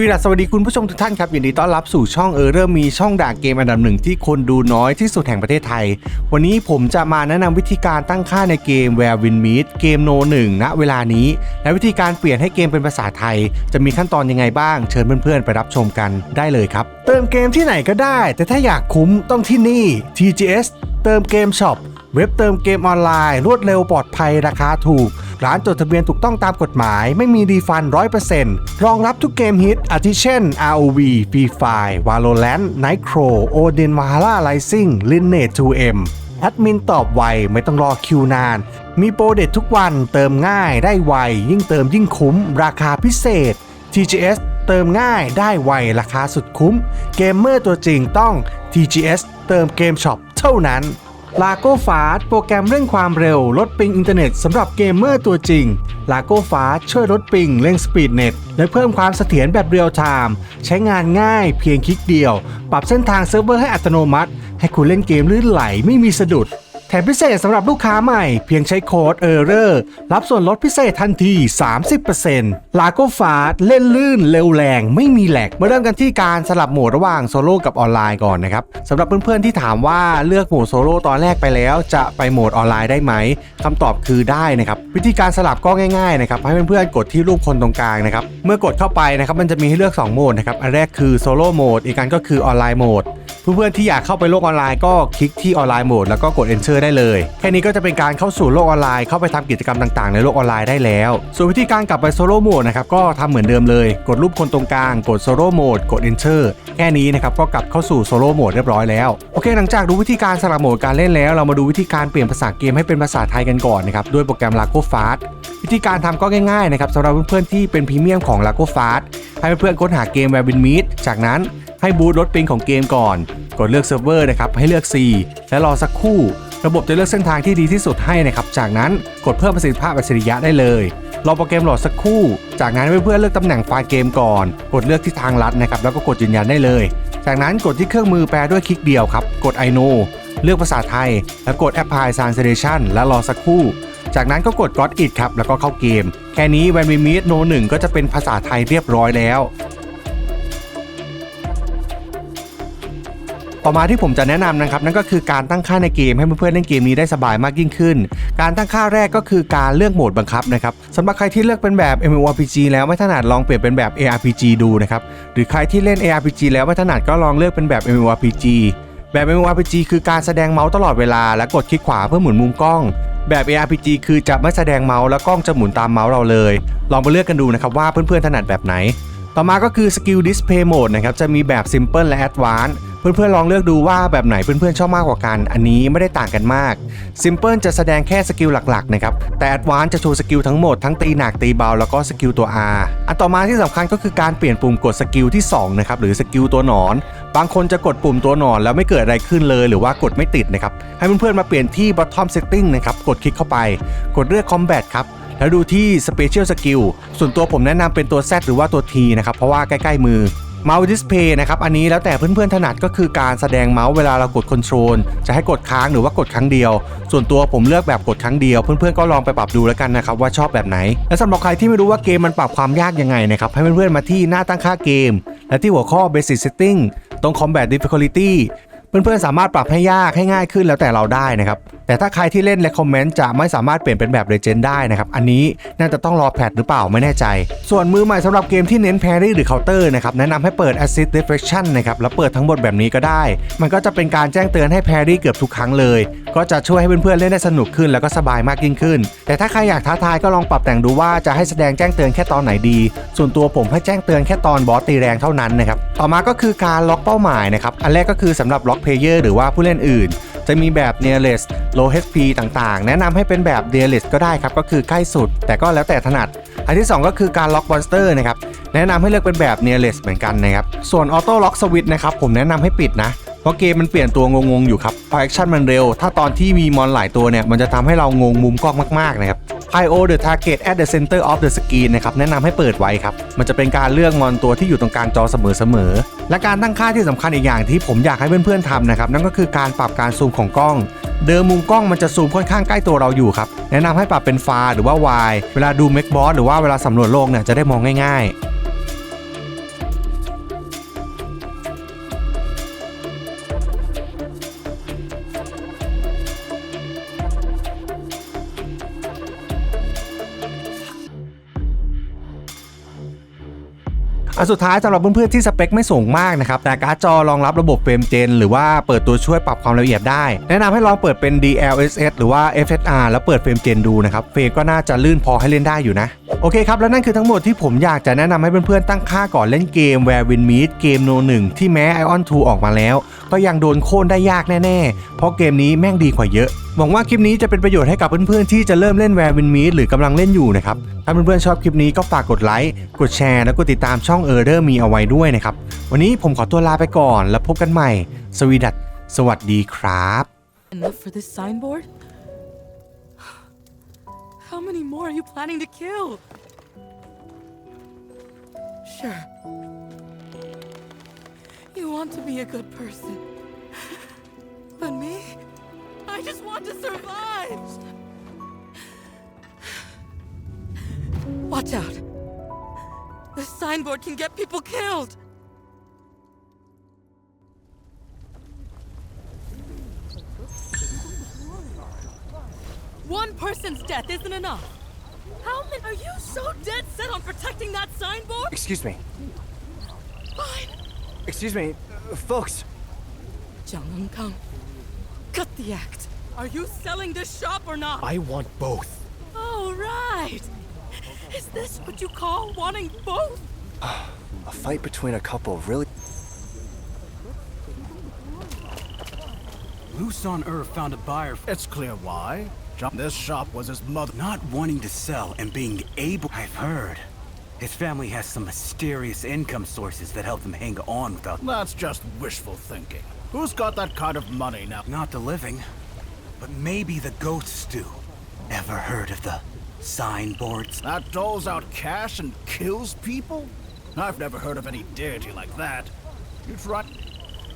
วีดัสสวัสดีคุณผู้ชมทุกท่านครับยินดีต้อนรับสู่ช่องเออเริ่มมีช่องด่าเกมอันดับหนึ่งที่คนดูน้อยที่สุดแห่งประเทศไทย วันนี้ผมจะมาแนะนำวิธีการตั้งค่าในเกม Where Win Meet เกมโนหนึ่งณเวลานี้ และวิธีการเปลี่ยนให้เกมเป็นภาษาไทย จะมีขั้นตอนยังไงบ้าง เชิญเพื่อนๆ ไปรับชมกันได้เลยครับ เติมเกมที่ไหนก็ได้ แต่ถ้าอยากคุ้มต้องที่นี่ TGS เติมเกมช็อปเว็บเติมเกมออนไลน์ รวดเร็วปลอดภัยราคาถูก ร้านจดทะเบียนถูกต้องตามกฎหมาย ไม่มีรีฟัน100%รองรับทุกเกมฮิต อาทิเช่น ROV Free Fire Valorant Nightcrow Odin Valhalla Rising Lineage 2M แอดมินตอบไวไม่ต้องรอคิวนาน มีโปรเด็ดทุกวันเติมง่ายได้ไว ยิ่งเติมยิ่งคุ้ม ราคาพิเศษ TGS เติมง่ายได้ไวราคาสุดคุ้ม เกมเมอร์ตัวจริงต้อง TGS เติมเกมช็อปเท่านั้น ลาโก้ฟาสโปรแกรมเร่งความเร็ว ลดปิงอินเทอร์เน็ตสำหรับเกมเมอร์ตัวจริงลาโก้ฟาสช่วยลดปิงเร่งสปีดเน็ต และเพิ่มความเสถียรแบบเรียลไทม์ใช้งานง่ายเพียงคลิกเดียว ปรับเส้นทางเซิร์ฟเวอร์ให้อัตโนมัติ ให้คุณเล่นเกมลื่นไหลไม่มีสะดุด แถมพิเศษสำหรับลูกค้าใหม่เพียงใช้โค้ดเออร์เรอร์รับส่วนลดพิเศษทันที 30%ลาโกฟาสเล่นลื่นเร็วแรงไม่มีแหลกมาเริ่มกันที่การสลับโหมดระหว่างโซโล่กับออนไลน์ก่อนนะครับสำหรับเพื่อนๆที่ถามว่าเลือกโหมดโซโล่ตอนแรกไปแล้วจะไปโหมดออนไลน์ได้ไหมคำตอบคือได้นะครับวิธีการสลับก็ง่ายๆนะครับให้เพื่อนๆกดที่รูปคนตรงกลางนะครับเมื่อกดเข้าไปนะครับมันจะมีให้เลือก 2 โหมดนะครับอันแรกคือโซโล่โหมดอีกอันก็คือออนไลน์โหมด เพื่อนๆที่อยากเข้าไปโลกออนไลน์ก็คลิกที่ออนไลน์โหมดแล้วก็กด enter ได้เลย แค่นี้ก็จะเป็นการเข้าสู่โลกออนไลน์เข้าไปทำกิจกรรมต่างๆ ในโลกออนไลน์ได้แล้ว ส่วนวิธีการกลับไปโซโล่โหมดนะครับก็ทำเหมือนเดิมเลย กดรูปคนตรงกลาง กดโซโล่โหมดกด enter แค่นี้นะครับก็กลับเข้าสู่โซโล่โหมดเรียบร้อยแล้วโอเคหลังจากดูวิธีการสลับโหมดการเล่นแล้ว เรามาดูวิธีการเปลี่ยนภาษาเกมให้เป็นภาษาไทยกันก่อนนะครับด้วยโปรแกรม Lago Fast วิธีการทำก็ง่ายๆนะครับสำหรับเพื่อนๆที่เป็นพรีเมียมของ Lago Fast ให้เพื่อนๆค้นหาเกม Where Win Meet จากนั้น ให้บูตลดปิงของเกมก่อน กดเลือกเซิร์ฟเวอร์นะครับให้เลือก C และรอสักครู่ ระบบจะเลือกเส้นทางที่ดีที่สุดให้นะครับ จากนั้นกดเพิ่มประสิทธิภาพอัจฉริยะได้เลย รอโปรแกรมโหลดสักครู่ จากนั้นเพื่อนๆเลือกตำแหน่งไฟล์เกมก่อน กดเลือกที่ทางลัดนะครับแล้วก็กดยืนยันได้เลย จากนั้นกดที่เครื่องมือแปลด้วยคลิกเดียวครับ กด I know เลือกภาษาไทย แล้วกด Apply Translation และรอสักครู่ จากนั้นก็กด Got It ครับ แล้วก็เข้าเกม แค่นี้ When We Meet No 1 ก็จะเป็นภาษาไทยเรียบร้อยแล้ว ต่อมาที่ผมจะแนะนำนะครับนั่นก็คือการตั้งค่าในเกมให้เพื่อนๆเล่นเกมนี้ได้สบายมากยิ่งขึ้น การตั้งค่าแรกก็คือการเลือกโหมดบังคับนะครับสำหรับใครที่เลือกเป็นแบบ MMORPG แล้วไม่ถนัดลองเปลี่ยนเป็นแบบ ARPG ดูนะครับหรือใครที่เล่น ARPG แล้วไม่ถนัดก็ลองเลือกเป็นแบบ MMORPG แบบ MMORPG คือการแสดงเมาส์ตลอดเวลา และกดคลิกขวาเพื่อหมุนมุมกล้อง แบบ ARPG คือจะไม่แสดงเมาส์และกล้องจะหมุนตามเมาส์เราเลย ลองไปเลือกกันดูนะครับว่าเพื่อนๆถนัดแบบไหน ต่อมาก็คือ Skill Display Mode นะครับจะมีแบบ Simple และ Advanced เพื่อนๆลองเลือกดูว่าแบบไหนเพื่อนๆชอบมากกว่ากัน อันนี้ไม่ได้ต่างกันมาก Simple จะแสดงแค่สกิลหลักๆนะครับแต่ Advanced จะโชว์สกิลทั้งหมดทั้งตีหนักตีเบาแล้วก็สกิลตัว R อันต่อมาที่สำคัญก็คือการเปลี่ยนปุ่มกดสกิลที่2นะครับหรือสกิลตัวหนอน บางคนจะกดปุ่มตัวหนอนแล้วไม่เกิดอะไรขึ้นเลย หรือว่ากดไม่ติดนะครับให้เพื่อนๆมาเปลี่ยนที่ Bottom Setting นะครับกดคลิกเข้าไป กดเลือก Combat ครับแล้วดูที่ Special Skill ส่วนตัวผมแนะนำเป็นตัว Z หรือว่าตัว T นะครับ เพราะว่าใกล้ ๆ มือ เมาส์ดิสเพย์นะครับอันนี้แล้วแต่เพื่อนๆถนัดก็คือการแสดงเมาส์เวลาเรากดคอนโทรลจะให้กดค้างหรือว่ากดครั้งเดียว ส่วนตัวผมเลือกแบบกดครั้งเดียว เพื่อนๆก็ลองไปปรับดูแล้วกันนะครับว่าชอบแบบไหน และสำหรับใครที่ไม่รู้ว่าเกมมันปรับความยากยังไงนะครับให้เพื่อนๆมาที่หน้าตั้งค่าเกม และที่หัวข้อ Basic Setting ตรง Combat Difficulty เพื่อนๆสามารถปรับให้ยากให้ง่ายขึ้นแล้วแต่เราได้นะครับ แต่ถ้าใครที่เล่น Recommend จะไม่สามารถเปลี่ยนเป็นแบบ Legend ได้นะครับ อันนี้น่าจะต้องรอแพทหรือเปล่าไม่แน่ใจ ส่วนมือใหม่สำหรับเกมที่เน้น Parry หรือ Counter นะครับแนะนำให้เปิด Assist Deflection นะครับแล้วเปิดทั้งหมดแบบนี้ก็ได้ มันก็จะเป็นการแจ้งเตือนให้ Parry เกือบทุกครั้งเลย ก็จะช่วยให้เพื่อนๆเล่นได้สนุกขึ้นแล้วก็สบายมากยิ่งขึ้น แต่ถ้าใครอยากท้าทายก็ลองปรับแต่งดูว่าจะให้แสดงแจ้งเตือนแค่ตอนไหนดี ส่วนตัวผมให้แจ้งเตือนแค่ตอนบอสตีแรงเท่านั้นนะครับต่อมาก็คือการล็อกเป้าหมายนะครับอันแรกก็คือสำหรับล็อกเพลเยอร์หรือว่าผู้เล่นอื่น จะมีแบบ nearest low HP ต่างๆ แนะนำให้เป็นแบบ nearest ก็ได้ครับ ก็คือใกล้สุด แต่ก็แล้วแต่ถนัด อันที่ 2 ก็คือการล็อกบอสเตอร์นะครับแนะนำให้เลือกเป็นแบบ nearest เหมือนกันนะครับ ส่วน auto lock switch นะครับผมแนะนำให้ปิดนะเพราะเกมมันเปลี่ยนตัวงงๆอยู่ครับพอแอคชั่นมันเร็ว ถ้าตอนที่มีมอนหลายตัวเนี่ย มันจะทำให้เรางงมุมกล้องมากๆนะครับ I.O. the target at the center of the screen นะครับแนะนำให้เปิดไว้ครับ มันจะเป็นการเลือกมอนตัวที่อยู่ตรงกลางจอเสมอๆ และการตั้งค่าที่สำคัญอีกอย่างที่ผมอยากให้เพื่อนๆทำนะครับ นั่นก็คือการปรับการซูมของกล้อง เดิมมุมกล้องมันจะซูมค่อนข้างใกล้ตัวเราอยู่ครับ แนะนำให้ปรับเป็นฟาหรือว่าไว้เวลาดูเมกบอสหรือว่าเวลาสำรวจโลกเนี่ยจะได้มองง่ายๆ อันสุดท้ายสำหรับเพื่อนๆที่สเปคไม่สูงมากนะครับแต่การ์ดจอรองรับระบบเฟรมเจนหรือว่าเปิดตัวช่วยปรับความละเอียดได้ แนะนำให้ลองเปิดเป็น DLSS หรือว่า FSR แล้วเปิดเฟรมเจนดูนะครับเฟรมก็น่าจะลื่นพอให้เล่นได้อยู่นะโอเคครับ และนั่นคือทั้งหมดที่ผมอยากจะแนะนำให้เพื่อนๆตั้งค่าก่อนเล่นเกม Where Win Meet เกมโนหนึ่งที่แม้ Ion 2 ออกมาแล้ว ก็ยังโดนโค่นได้ยากแน่ๆ เพราะเกมนี้แม่งดีกว่าเยอะหวังว่าคลิปนี้จะเป็นประโยชน์ให้กับเพื่อนๆที่จะเริ่มเล่น Where Win Meet หรือกำลังเล่นอยู่นะครับ ถ้าเพื่อนๆชอบคลิปนี้ก็ฝากกดไลค์กดแชร์แล้วก็ติดตามช่อง e r r o r มีเอาไว้ด้วยนะครับวันนี้ผมขอตัวลาไปก่อนแล้วพบกันใหม่สวีดัตสวัสดีครับ Enough for this signboard? How many more are you planning to kill? Sure. You want to be a good person. But me? I just want to survive! Watch out. This signboard can get people killed. One person's death isn't enough. How many are you so dead set on protecting that signboard? Excuse me. Fine. Excuse me. Uh, folks. Jiang Kang, cut the act. Are you selling this shop or not? I want both. Oh, right. Is this what you call wanting both? A fight between a couple really. Luson Earth found a buyer. It's clear why. John, this shop was his mother. Not wanting to sell and being able. I've heard. His family has some mysterious income sources that help them hang on without. That's just wishful thinking. Who's got that kind of money now? Not the living, but maybe the ghosts do. Ever heard of the signboards? That doles out cash and kills people? I've never heard of any deity like that. You try.